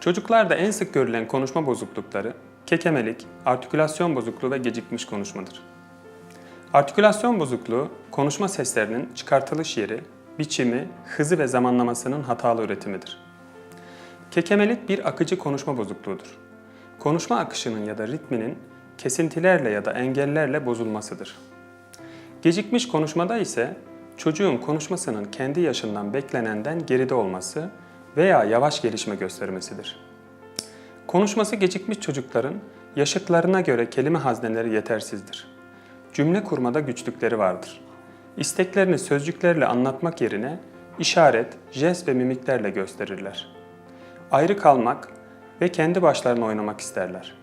Çocuklarda en sık görülen konuşma bozuklukları kekemelik, artikülasyon bozukluğu ve gecikmiş konuşmadır. Artikülasyon bozukluğu, konuşma seslerinin çıkartılış yeri, biçimi, hızı ve zamanlamasının hatalı üretimidir. Kekemelik bir akıcı konuşma bozukluğudur. Konuşma akışının ya da ritminin kesintilerle ya da engellerle bozulmasıdır. Gecikmiş konuşmada ise çocuğun konuşmasının kendi yaşından beklenenden geride olması veya yavaş gelişme göstermesidir. Konuşması gecikmiş çocukların yaşıtlarına göre kelime hazneleri yetersizdir. Cümle kurmada güçlükleri vardır. İsteklerini sözcüklerle anlatmak yerine işaret, jest ve mimiklerle gösterirler. Ayrı kalmak ve kendi başlarına oynamak isterler.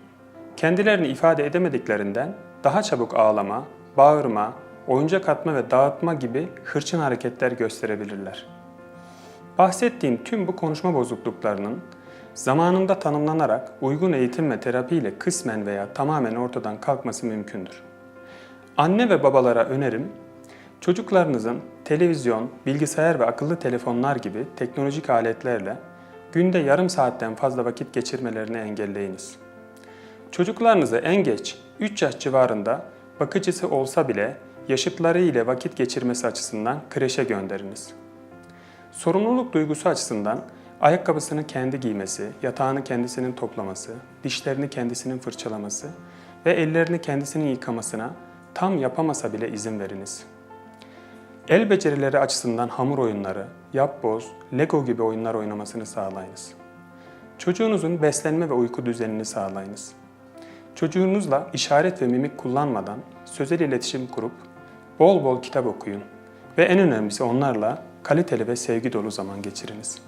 Kendilerini ifade edemediklerinden daha çabuk ağlama, bağırma, oyuncak atma ve dağıtma gibi hırçın hareketler gösterebilirler. Bahsettiğim tüm bu konuşma bozukluklarının zamanında tanımlanarak uygun eğitim ve terapiyle kısmen veya tamamen ortadan kalkması mümkündür. Anne ve babalara önerim, çocuklarınızın televizyon, bilgisayar ve akıllı telefonlar gibi teknolojik aletlerle günde yarım saatten fazla vakit geçirmelerini engelleyiniz. Çocuklarınızı en geç 3 yaş civarında bakıcısı olsa bile yaşıtları ile vakit geçirmesi açısından kreşe gönderiniz. Sorumluluk duygusu açısından ayakkabısını kendi giymesi, yatağını kendisinin toplaması, dişlerini kendisinin fırçalaması ve ellerini kendisinin yıkamasına tam yapamasa bile izin veriniz. El becerileri açısından hamur oyunları, yapboz, lego gibi oyunlar oynamasını sağlayınız. Çocuğunuzun beslenme ve uyku düzenini sağlayınız. Çocuğunuzla işaret ve mimik kullanmadan sözel iletişim kurup bol bol kitap okuyun ve en önemlisi onlarla kaliteli ve sevgi dolu zaman geçiriniz.